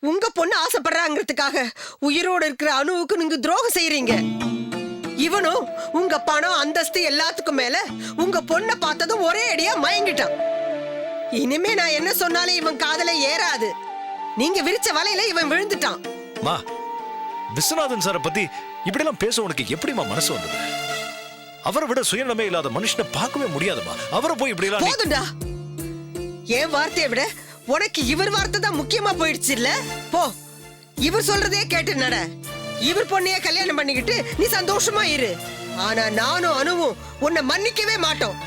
உங்க பொண்ணு ஆசைப்படுறாங்கிறதுக்காக உயிரோட இருக்கிற அணுவுக்கு நீங்க துரோகம் செய்யறீங்க. இவனும் உங்க பணம் அந்தஸ்து எல்லாத்துக்கும் மேல உங்க பொண்ணை பார்த்ததும் ஒரே அடியா மயங்கிட்டான். இனிமே நான் என்ன சொன்னாலும் இவன் காதல ஏறாது. நீங்க விரிச்ச வலையில இவன் விழுந்துட்டான். மா விஸ்வநாதன் சாரை பத்தி இப்படிலாம் பேச உனக்கு எப்படிம்மா மனசு வந்தது? அவரை விட சுயநலமே இல்லாத மனுஷனை பார்க்கவே முடியாதுமா அவரை போய் இப்படிலாம் நீ- போதும்டா. என் வார்த்தையை விட உனக்கு இவர் வார்த்தை தான் முக்கியமா போயிடுச்சு இல்ல? போ. இவர் சொல்றதே கேட்டு நட. இவர் பொண்ணைய கல்யாணம் பண்ணிக்கிட்டு நீ சந்தோஷமா இரு. ஆனா நானும் அனுவும் உன்னை மன்னிக்கவே மாட்டோம்.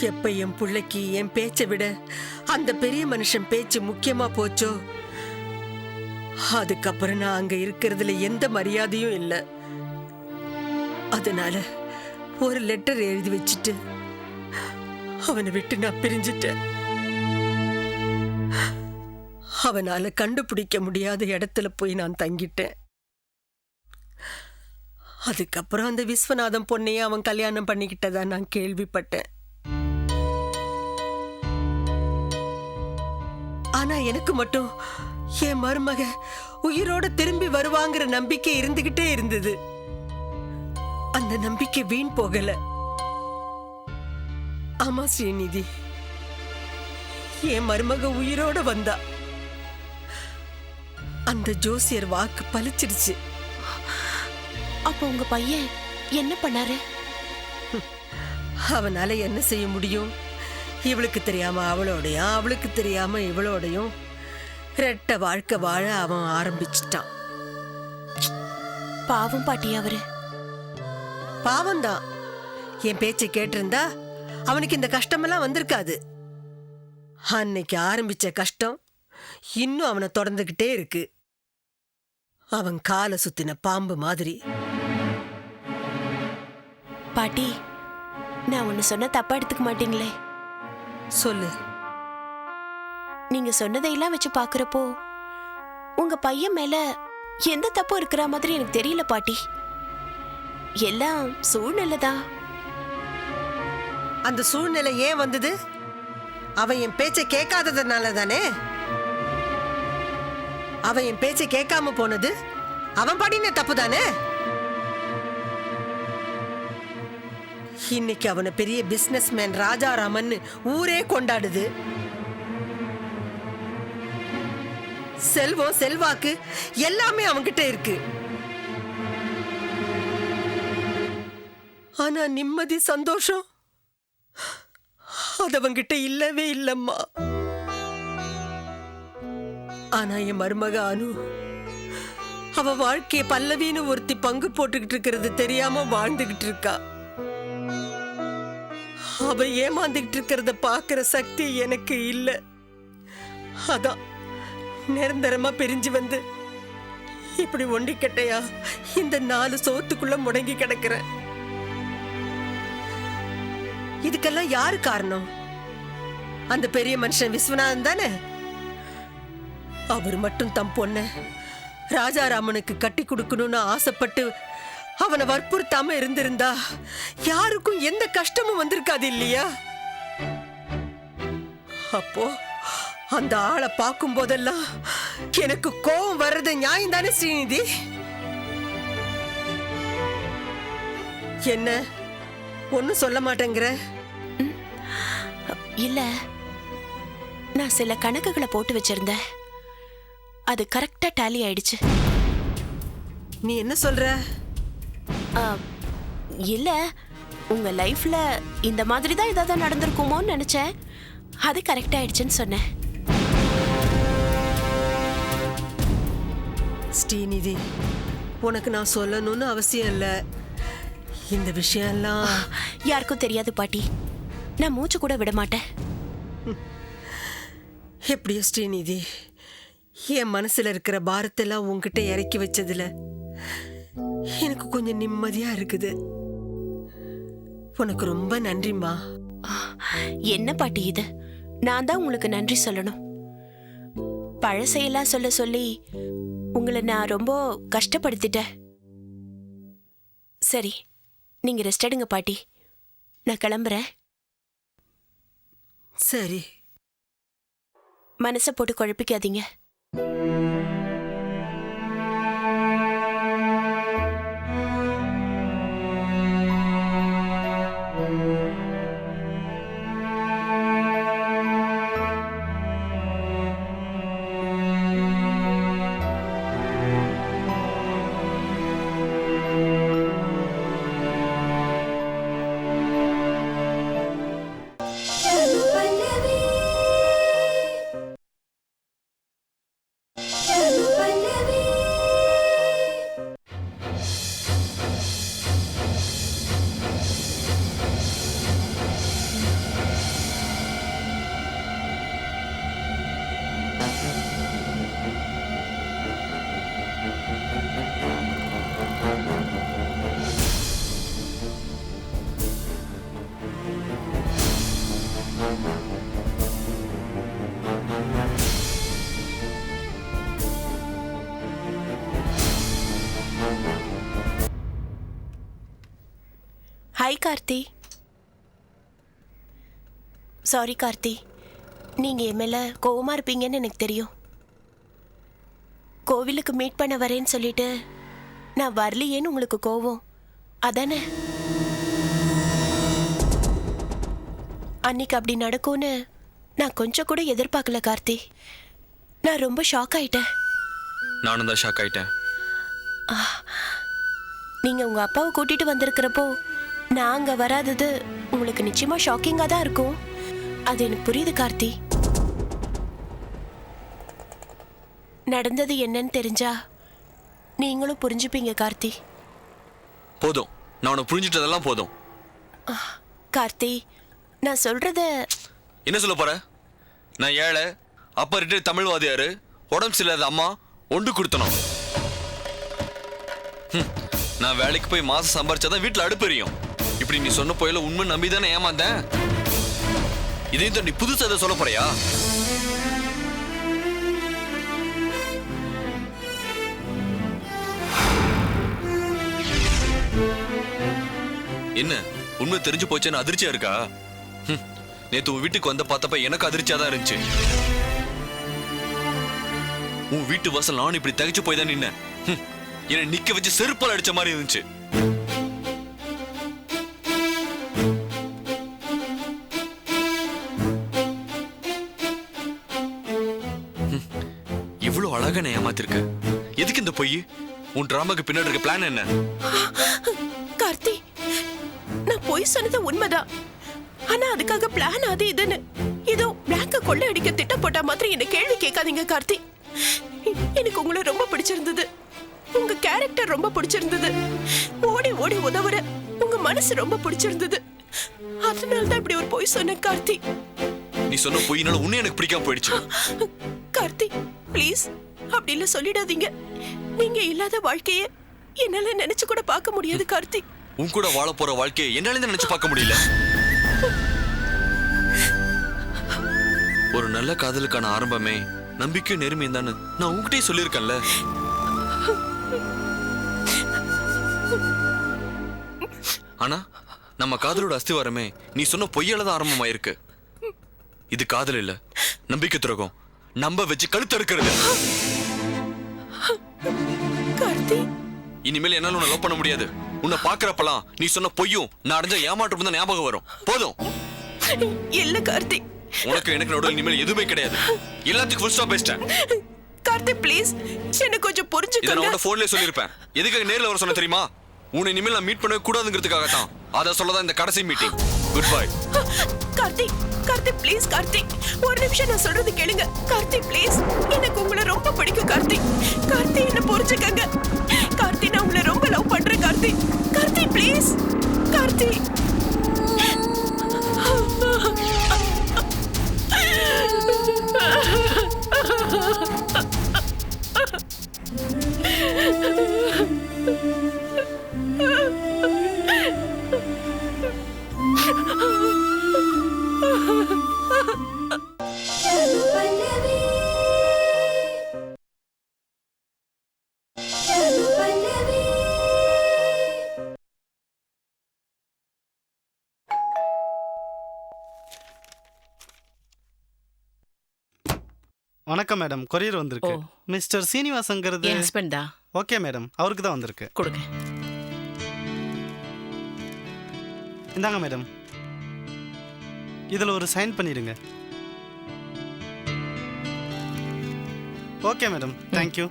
எப்ப என் பிள்ளைக்கு என் பேச்சை விட அந்த பெரிய மனுஷன் பேச்சு முக்கியமா போச்சோ? அதுக்கப்புறம் நான் அங்க இருக்கிறதுல எந்த மரியாதையும் இல்லை. அதனால ஒரு லெட்டர் எழுதி வச்சுட்டு அவனை விட்டு நான் பிரிஞ்சிட்டேன். அவனால கண்டுபிடிக்க முடியாத இடத்துல போய் நான் தங்கிட்டேன். அதுக்கப்புறம் அந்த விஸ்வநாதம் பொண்ணையே அவன் கல்யாணம் பண்ணிக்கிட்டதா நான் கேள்விப்பட்டேன். ஆனா எனக்கு மட்டும் என் மருமக உயிரோட திரும்பி வருவாங்கிற நம்பிக்கை இருந்துகிட்டே இருந்தது. அந்த நம்பிக்கை வீண் போகலை. ஆமா ஸ்ரீநிதி. என் மருமக உயிரோட வந்தா. அந்த ஜோசியர் வாக்கு பலிச்சிடுச்சு அப்போ உங்க பையன் என்ன பண்ணாரு? அவனால என்ன செய்ய முடியும்? இவளுக்கு தெரியாம அவளோடையும் அவளுக்கு தெரியாம இவளோடையும் ரெட்ட வாழ்க்கை வாழ அவன் ஆரம்பிச்சிட்டான். பாவம் பாட்டி அவரு? பாவம்தான். என் பேச்சை கேட்டிருந்தா அவனுக்கு இந்த கஷ்டமெல்லாம் வந்திருக்காது. அன்னைக்கு ஆரம்பிச்ச கஷ்டம் இன்னும் அவனை தொடர்ந்துகிட்டே இருக்கு. அவன் காலை சுத்தின பாம்பு மாதிரி. பாட்டி நான் ஒன்னு சொன்ன தப்பா எடுத்துக்க மாட்டீங்களே. சொல்லு. நீங்க சொன்னதையெல்லாம் வச்சு பாக்குறப்போ உங்க பையன் மேல எந்த தப்பும் இருக்கிற மாதிரி எனக்கு தெரியல பாட்டி. எல்லாம் சூழ்நிலை தான் அந்த சூழ்நிலை ஏன் வந்தது? அவன் என் பேச்சை கேட்காததுனால தானே அவன் என் பேச்சை கேட்காம போனது? அவன் படின தப்பு தானே இன்னைக்கு அவனை பெரிய பிசினஸ்மேன் ராஜாராமன் ஊரே கொண்டாடுது. செல்வம் செல்வாக்கு எல்லாமே அவன்கிட்ட இருக்கு. ஆனா நிம்மதி சந்தோஷம் அது அவங்கிட்ட இல்லவே இல்லம்மா. ஆனா என் மருமக அனு அவ வாழ்க்கைய பல்லவின்னு ஒருத்தி பங்கு போட்டுக்கிட்டு இருக்கிறது தெரியாம வாழ்ந்துகிட்டு இருக்கா. அவ ஏமாந்துகிட்டு இருக்கிறத பாக்குற சக்தி எனக்கு இல்ல. அதான் நிரந்தரமா பிரிஞ்சு வந்து இப்படி ஒண்டிக்கட்டையா இந்த நாலு சோத்துக்குள்ள முடங்கி கிடக்கிறேன். இதுக்கெல்லாம் யாரு காரணம்? அந்த பெரிய மனுஷன் விஸ்வநாதன் தானே? அவர் மட்டும் தம் பொண்ண ராஜாராமனுக்கு கட்டி கொடுக்கணும்னு ஆசைப்பட்டு அவனை வற்புறுத்தாம இருந்திருந்தா யாருக்கும் எந்த கஷ்டமும் வந்திருக்காது இல்லையா? அப்போ அந்த ஆளை பார்க்கும் போதெல்லாம் எனக்கு கோபம் வர்றது நியாயம் தானே ஸ்ரீநிதி? என்ன? ஒன்னும் சொல்ல மாட்டேங்கிற. இல்ல நான் சில கணக்குகளை போட்டு வச்சிருந்தேன். அது கரெக்டா டேலி ஆயிடுச்சு. நீ என்ன சொல்ற? ஆ, இல்ல உங்க லைஃப்ல இந்த மாதிரி தான் ஏதாவது நடந்திருக்குமோன்னு நினைச்சேன். அது கரெக்ட் ஆயிடுச்சுன்னு சொன்னேன். ஸ்ரீநிதி உனக்கு நான் சொல்லணும்னு அவசியம் இல்லை. இந்த விஷயம்லாம் யாருக்கும் தெரியாது பாட்டி. நான் மூச்சு கூட விட மாட்டேன். எப்படியோ ஸ்ரீநிதி என் மனசுல இருக்கிற பாரத்தெல்லாம் உன்கிட்ட இறக்கி வச்சதுல எனக்கு கொஞ்சம் நிம்மதியா இருக்குது. உனக்கு ரொம்ப நன்றிம்மா. என்ன பாட்டி இது? நான் தான் உங்களுக்கு நன்றி சொல்லணும். பழசையெல்லாம் சொல்ல சொல்லி உங்களை நான் ரொம்ப கஷ்டப்படுத்திட்டேன். சரி நீங்க ரெஸ்ட் எடுங்க பாட்டி. நான் கிளம்புறேன். சரி. மனசை போட்டு குழப்பிக்காதீங்க. கார்த்தி. சாரி கார்த்தி. நீங்க என் மேல கோவமா இருப்பீங்கன்னு எனக்கு தெரியும். கோவிலுக்கு மீட் பண்ண வரேன்னு சொல்லிட்டு நான் வரலையேன்னு உங்களுக்கு கோவம். அதானே? அன்னைக்கு அப்படி நடக்கும்னு நான் கொஞ்சம் கூட எதிர்பார்க்கல கார்த்தி. நான் ரொம்ப ஷாக் ஆயிட்டேன். நானும் தான் ஷாக் ஆயிட்டேன். நீங்க உங்க அப்பாவை கூட்டிட்டு வந்திருக்கிறப்போ நான் அங்க வராதது உங்களுக்கு நிச்சயமா ஷாக்கிங்கா தான் இருக்கும். அது எனக்கு புரியுது கார்த்தி. நடந்தது என்னன்னு தெரிஞ்சா நீங்களும் புரிஞ்சுப்பீங்க கார்த்தி. போதும். நான் உன்னை புரிஞ்சிட்டதெல்லாம் போதும். கார்த்தி நான் சொல்றத என்ன சொல்ல போற? நான் ஏழை அப்பா ரிட்டையர் தமிழ் வாதியாரு உடம்பு சரியில்லாத அம்மா ஒன்று கொடுத்தனும் நான் வேலைக்கு போய் மாசம் சம்பாரிச்சாதான் வீட்டில் அடுப்பெரியும் இப்படி நீ சொன்ன போயில உண்மை நம்பி தானே ஏமாந்தேன்? இதையும் தான் நீ புதுசா எதை சொல்ல போறியா? என்ன உண்மை தெரிஞ்சு போச்சேன்னு அதிர்ச்சியா இருக்கா? நேத்து உன் வீட்டுக்கு வந்த பார்த்தப்ப எனக்கு அதிர்ச்சியா தான் இருந்துச்சு. உன் வீட்டு வாசல் நானும் இப்படி தகைச்சு போய் தான் நின்ன ஹம், என்னை நிக்க வச்சு செருப்பால் அடிச்ச மாதிரி இருந்துச்சு. இவ்வளவு அழகா நான் ஏமாத்திருக்க. எதுக்கு இந்த பொய்? உன் டிராமாக்கு பின்னாடி இருக்க பிளான் என்ன? கார்த்தி நான் போய் சொன்னது உண்மைதான். ஆனா அதுக்காக பிளான் அது இதுன்னு. ஏதோ பிளாங்க கொள்ளை அடிக்க திட்டம் போட்ட மாதிரி என்ன கேள்வி கேட்காதீங்க கார்த்தி. எனக்கு உங்களை ரொம்ப பிடிச்சிருந்தது. உங்க கேரக்டர் ரொம்ப பிடிச்சிருந்தது. ஓடி ஓடி உதவுற உங்க மனசு ரொம்ப பிடிச்சிருந்தது. அதனால தான் இப்படி ஒரு பொய் சொன்னேன் கார்த்தி. நீ சொன்ன பொய்னால உன்னை எனக்கு பிடிக்காம போயிடுச்சு. கார்த்தி ப்ளீஸ் அப்படி சொல்லிடாதீங்க. நீங்க இல்லாத வாழ்க்கைய என்னால நினைச்சு கூட பார்க்க முடியாது கார்த்தி. உன் கூட வாழ போற வாழ்க்கையை என்னால நினைச்சு பார்க்க முடியல. ஒரு நல்ல காதலுக்கான ஆரம்பமே நம்பிக்கையும் நேர்மையும் தானே நான் உங்ககிட்டயே சொல்லியிருக்கேன்ல. ஆனா நம்ம காதலோட அஸ்திவாரமே நீ சொன்ன பொய்யால தான் ஆரம்பமாயிருக்கு. இது காதல் இல்ல நம்பிக்கை துரோகம். நம்ப வச்சு கழுத்து அறுக்கிறது கார்த்தி. இனிமேல் என்னால உன்னை லவ் பண்ண முடியாது. உன்னை பாக்குறப்பலாம் நீ சொன்ன பொய்யும் நான் அடைஞ்ச ஏமாற்றம் தான் ஞாபகம் வரும். போதும். இல்ல கார்த்தி. உனக்கு எனக்கு நடுவில் இனிமேல் எதுவுமே கிடையாது. எல்லாத்துக்கும் ஃபுல் ஸ்டாப் பேசிட்டேன் கார்த்தி ப்ளீஸ் என்ன கொஞ்சம் இதை நான் புரிஞ்சுக்கோங்க உன்ன போன்லயே சொல்லியிருப்பேன். எதுக்காக நேர்ல வர சொன்ன தெரியுமா? உன்னை இனிமேல் நான் மீட் பண்ணவே கூடாதுங்கிறதுக்காக தான் அதை சொல்லதான் இந்த கடைசி meeting good bye Karthik Karthik please Karthi ஒரு நிமிஷம் நான் சொல்றது கேளுங்க. கார்த்தி ப்ளீஸ் எனக்கு உங்களை ரொம்ப பிடிக்கும் கார்த்தி கார்த்திக் என்ன புரிஞ்சுக்கங்க. கார்த்திக் நான் உங்களை ரொம்ப லவ் பண்றேன் Karthi Karthi please Karthik. Ha ha ha! வணக்கம் மேடம். கொரியர் வந்திருக்கு. ஓ. மிஸ்டர் சீனிவாசங்கிறது என் ஹஸ்பண்ட் ஓகே மேடம். அவருக்கு தான் வந்திருக்கு. கொடுங்க. இந்தாங்க மேடம். இதில் ஒரு சைன் பண்ணிடுங்க. Okay madam. Thank you.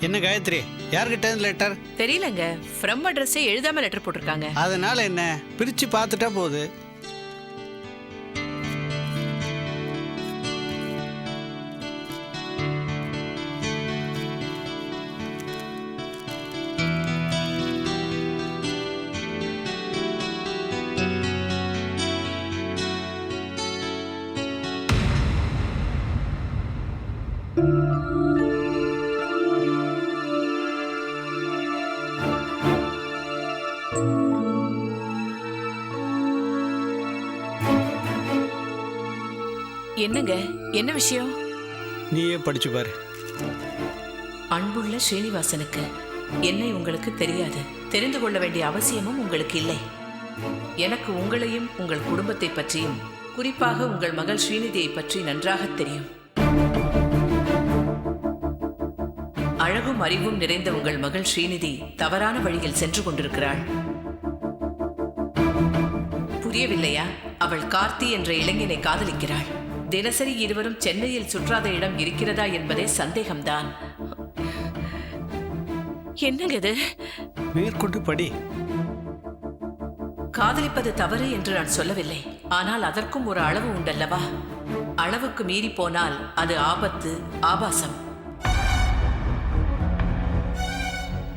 என்ன காயத்ரி? யார்கிட்ட லெட்டர் தெரியலங்க. ஃப்ரம் அட்ரஸே எழுதாம லெட்டர் போட்டிருக்காங்க. அதனால என்ன? பிரிச்சு பார்த்துட்டா போகுது என்னங்க? என்ன விஷயம்? நீயே படிச்சு பாரு. அன்புள்ள ஸ்ரீனிவாசனுக்கு என்னை உங்களுக்கு தெரியாது. தெரிந்து கொள்ள வேண்டிய அவசியமும் உங்களுக்கு இல்லை. எனக்கு உங்களையும் உங்கள் குடும்பத்தை பற்றியும் குறிப்பாக உங்கள் மகள் ஸ்ரீநிதியை பற்றி நன்றாக தெரியும். அழகும் அறிவும் நிறைந்த உங்கள் மகள் ஸ்ரீநிதி தவறான வழியில் சென்று கொண்டிருக்கிறாள். புரியவில்லையா? அவள் கார்த்தி என்ற இளைஞனை காதலிக்கிறாள். தினசரி இருவரும் சென்னையில் சுற்றாத இடம் இருக்கிறதா என்பதே சந்தேகம்தான். என்னங்க இது மேற்கொண்டு படி. காதலிப்பது தவறு என்று நான் சொல்லவில்லை. ஆனால் அதற்கும் ஒரு அளவு உண்டல்லவா? அளவுக்கு மீறி போனால் அது ஆபத்து ஆபாசம்.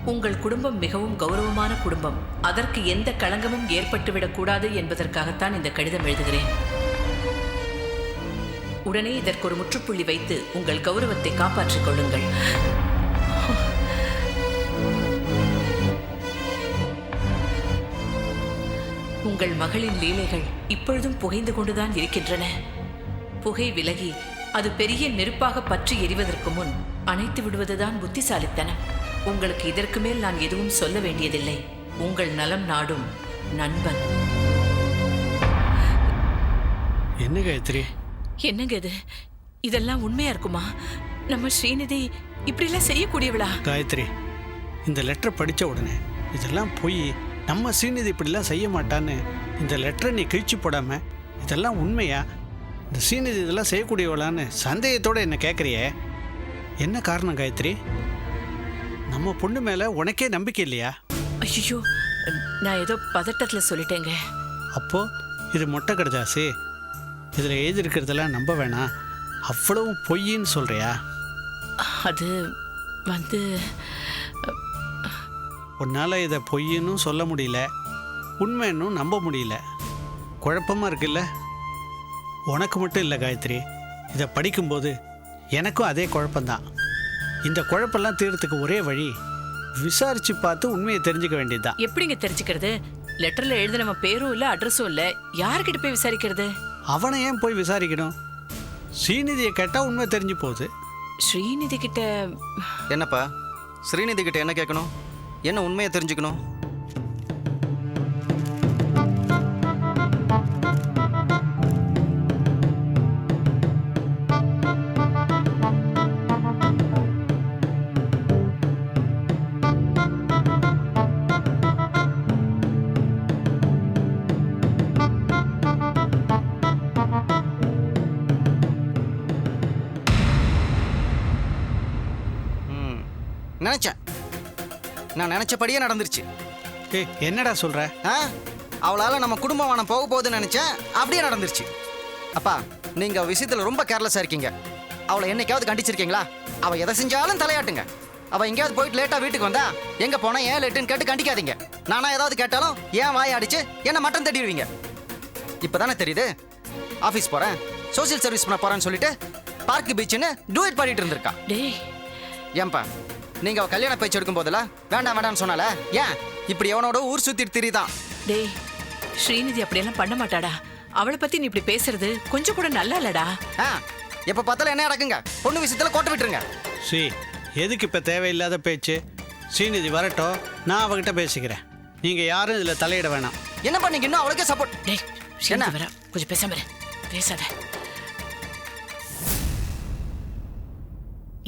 உங்கள் குடும்பம் மிகவும் கௌரவமான குடும்பம். அதற்கு எந்த களங்கமும் ஏற்பட்டுவிடக் கூடாது என்பதற்காகத்தான் இந்த கடிதம் எழுதுகிறேன். உடனே இதற்கு ஒரு முற்றுப்புள்ளி வைத்து உங்கள் கௌரவத்தை காப்பாற்றிக் கொள்ளுங்கள். உங்கள் மகளின் லீலைகள் இப்பொழுதும் புகைந்து கொண்டுதான் இருக்கின்றன. புகை விலகி அது பெரிய நெருப்பாக பற்றி எரிவதற்கு முன் அணைத்து விடுவதுதான் புத்திசாலித்தனம். உங்களுக்கு இதற்கு மேல் நான் எதுவும் சொல்ல வேண்டியதில்லை. உங்கள் நலம் நாடும் நண்பன். என்ன காயத்ரி? என்னங்க இது? இதெல்லாம் உண்மையா இருக்குமா? நம்ம ஸ்ரீநிதி இப்படிலாம் செய்யக்கூடியவளா? காயத்ரி இந்த லெட்டர் படித்த உடனே இதெல்லாம் போய் நம்ம சீனிதி இப்படிலாம் செய்ய மாட்டான்னு இந்த லெட்டரை நீ கிழிச்சு போடாம இதெல்லாம் உண்மையா? இந்த சீனிதி இதெல்லாம் செய்யக்கூடியவளான்னு சந்தேகத்தோட என்ன கேட்குறியே என்ன காரணம் காயத்ரி? நம்ம பொண்ணு மேலே உனக்கே நம்பிக்கை இல்லையா? ஐயோ நான் ஏதோ பதட்டத்துல சொல்லிட்டேங்க. அப்போ இது மொட்டை கடைதாசு? இதில் எழுதியிருக்கிறதெல்லாம் நம்ப வேணாம். அவ்வளவும் பொய்ன்னு சொல்கிறியா அது வந்து உன்னால் இதை பொய்ன்னு சொல்ல முடியல உண்மைன்னு நம்ப முடியல. குழப்பமாக இருக்குல்ல? உனக்கு மட்டும் இல்லை காயத்ரி. இதை படிக்கும்போது எனக்கும் அதே குழப்பம்தான். இந்த குழப்பெல்லாம் தீர்றதுக்கு ஒரே வழி விசாரித்து பார்த்து உண்மையை தெரிஞ்சுக்க வேண்டியதுதான். எப்படிங்க தெரிஞ்சுக்கிறது? லெட்டர்ல எழுத நம்ம பேரும் இல்ல அட்ரஸும் இல்ல. யார்கிட்ட போய் விசாரிக்கிறது? அவனை ஏன் போய் விசாரிக்கணும்? ஸ்ரீநிதியை கேட்டால் உண்மை தெரிஞ்சு போகுது. ஸ்ரீநிதி கிட்ட என்னப்பா? ஸ்ரீநிதி கிட்ட என்ன கேட்கணும்? என்ன உண்மையை தெரிஞ்சுக்கணும்? நினைச்சேன். நான் நினைச்சபடியே நடந்துருச்சு. ஏய் என்னடா சொல்கிற ஆ அவளால நம்ம குடும்பம் வானம் போக போகுதுன்னு நினைச்சேன். அப்படியே நடந்துருச்சு. அப்பா நீங்க விஷயத்துல ரொம்ப கேர்லெஸ்ஸா இருக்கீங்க. அவளை என்னைக்காவது கண்டிச்சிருக்கீங்களா? அவ எதை செஞ்சாலும் தலையாட்டுங்க. அவ எங்கேயாவது போயிட்டு லேட்டா வீட்டுக்கு வந்தா எங்க போனா ஏன் லேட்டுன்னு கேட்டு கண்டிக்காதீங்க. நானா ஏதாவது கேட்டாலும் ஏன் வாய் அடிச்சு? என்ன மட்டம் தட்டிடுவீங்க இப்பதானே தெரியுது. ஆபீஸ் போறேன். சோஷியல் சர்வீஸ் பண்ண போறேன்னு சொல்லிட்டு பார்க் பீச்சுன்னு டூயட் பாடிட்டு இருந்திருக்கா. டேய். ஏன்பா? நீங்க அவ கல்யாண பேச்சு எடுக்கும் போதெல்லாம் வேண்டாம் வேண்டாம்னு சொன்னால? ஏன்? இப்படி எவனோட ஊர் சுத்திட்டு திரிதான். டேய் ஸ்ரீநிதி அப்படியெல்லாம் பண்ண மாட்டாடா. அவளை பத்தி நீ இப்படி பேசுறது கொஞ்சம் கூட நல்லா இல்லடா. ஆ எப்ப பார்த்தாலும் என்ன நடக்குங்க பொண்ணு விஷயத்துல கோட்டை விட்டுருங்க. ஸ்ரீ எதுக்கு இப்போ தேவையில்லாத பேச்சு? ஸ்ரீநிதி வரட்டும் நான் அவகிட்ட பேசிக்கிறேன். நீங்கள் யாரும் இதில் தலையிட வேணாம். என்னப்பா நீங்க இன்னும் அவளுக்கே சப்போர்ட் டேய் என்ன? வரா. கொஞ்சம் பேசாம இரு. பேசாத.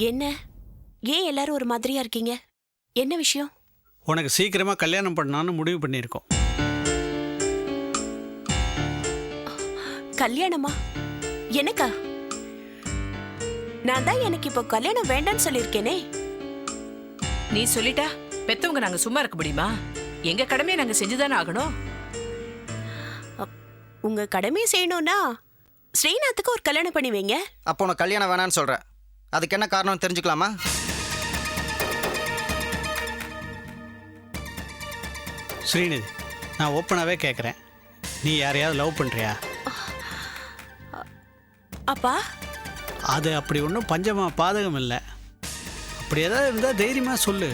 என்ன? ஏன் எல்லாரும் ஒரு மாதிரியா இருக்கீங்க? என்ன விஷயம்? உனக்கு சீக்கிரமாக கல்யாணம் பண்ணான்னு முடிவு பண்ணியிருக்கோம். கல்யாணமா? எனக்கா? நான் தான் எனக்கு இப்போ கல்யாணம் வேண்டாம்னு சொல்லியிருக்கேனே. நீ சொல்லிட்டா பெத்தவங்க நாங்க சும்மா இருக்க முடியுமா? எங்க கடமையை நாங்க செஞ்சுதானே ஆகணும்? உங்க கடமையை செய்யணும்னா ஸ்ரீநாத்துக்கு ஒரு கல்யாணம் பண்ணி வைங்க. அப்போ உனக்கு கல்யாணம் வேணான்னு சொல்ற அதுக்கு என்ன காரணம் தெரிஞ்சுக்கலாமா? ஸ்ரீநிதி நான் ஓப்பனாகவே கேட்குறேன் நீ யாரையாவது லவ் பண்ணுறியா அப்பா? அது அப்படி ஒன்றும் பஞ்சமா பாதகம் இல்லை. அப்படி ஏதாவது இருந்தால் தைரியமாக சொல்லு.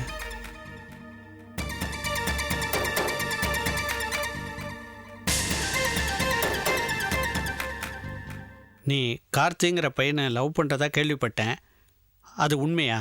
நீ கார்த்திங்கிற பையனை லவ் பண்ணுறதா கேள்விப்பட்டேன். அது உண்மையா?